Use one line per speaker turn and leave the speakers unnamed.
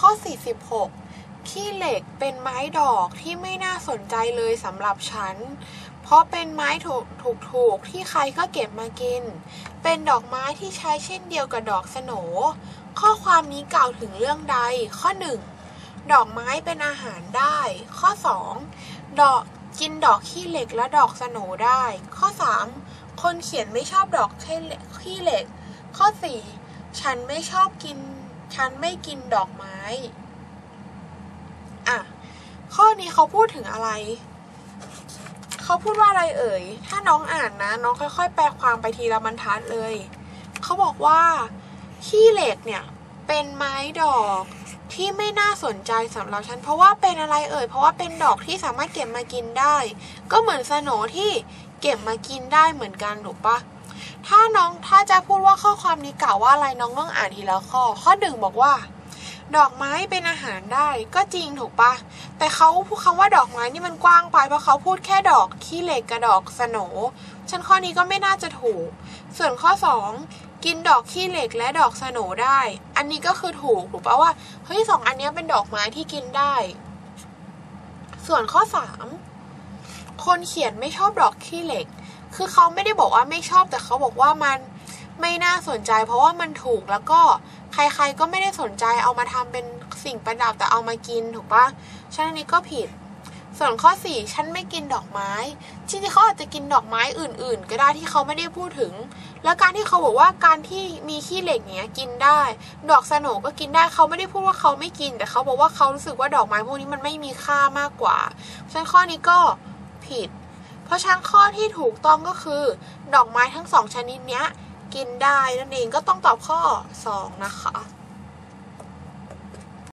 ข้อ 46 ขี้เหล็กเป็นไม้ดอกที่ไม่น่าสนใจเลยสำหรับฉัน เพราะเป็นไม้ถูกถูกถูกที่ใครก็เก็บมากิน เป็นดอกไม้ที่ใช้เช่นเดียวกับดอกสโหนข้อความนี้กล่าวถึงเรื่องใด ข้อ 1 ดอกไม้เป็นอาหารได้ ข้อ 2 ดอกกินดอกขี้เหล็กและดอกสโหนได้ ข้อ 3 คนเขียนไม่ชอบดอกขี้เหล็ก ข้อ 4 ฉันไม่ชอบกิน ฉันไม่กินดอกไม้ อะ ข้อนี้เขาพูดถึงอะไร เขาพูดว่าอะไรเอ่ย ถ้าน้องอ่านนะ น้องค่อย ๆ แปลความไปทีละบรรทัดเลย เขาบอกว่าขี้เหล็กเนี่ย เป็นไม้ดอกที่ไม่น่าสนใจสำหรับฉัน เพราะว่าเป็นอะไรเอ่ย เพราะว่าเป็นดอกที่สามารถเก็บมากินได้ ก็เหมือนสโนที่เก็บมากินได้เหมือนกันถูกปะ ถ้าน้องถ้าจะพูดว่าข้อความนี้กล่าวว่าอะไรน้องต้องอ่านทีละข้อ ข้อหนึ่งบอกว่า ดอกไม้เป็นอาหารได้ก็จริงถูกปะแต่เขาพูดคำว่าดอกไม้นี่มันกว้างไปเพราะเขาพูดแค่ดอกขี้เหล็กกับดอกสโนฉันข้อนี้ก็ไม่น่าจะถูก ส่วนข้อสองกินดอกขี้เหล็กและดอกสโนได้ อันนี้ก็คือถูกถูกปะว่าเฮ้ยสองอันนี้เป็นดอกไม้ที่กินได้ ส่วนข้อสามคนเขียนไม่ชอบดอกขี้เหล็ก คือเขาไม่ได้บอกว่าไม่ชอบแต่เขาบอกว่ามันไม่น่าสนใจ เพราะว่ามันถูกแล้วก็ใครๆก็ไม่ได้สนใจเอามาทำเป็นสิ่งประดับแต่เอามากินถูกปะฉะนั้นนี้ก็ผิด ส่วนข้อสี่ฉันไม่กินดอกไม้ จริงๆเขาอาจจะกินดอกไม้อื่น ๆ ก็ได้ที่เขาไม่ได้พูดถึง แล้วการที่เขาบอกว่าการที่มีขี้เหล็กเนี้ยกินได้ ดอกสโนก็กินได้เขาไม่ได้พูดว่าเขาไม่กิน แต่เขาบอกว่าเขารู้สึกว่าดอกไม้พวกนี้มันไม่มีค่ามากกว่า ฉะนั้นข้อนี้ก็ผิด เพราะช้างข้อที่ถูกต้องก็คือ ดอกไม้ทั้งสองชนิดนี้กินได้นั่นเองก็ต้องตอบข้อ 2 นะคะ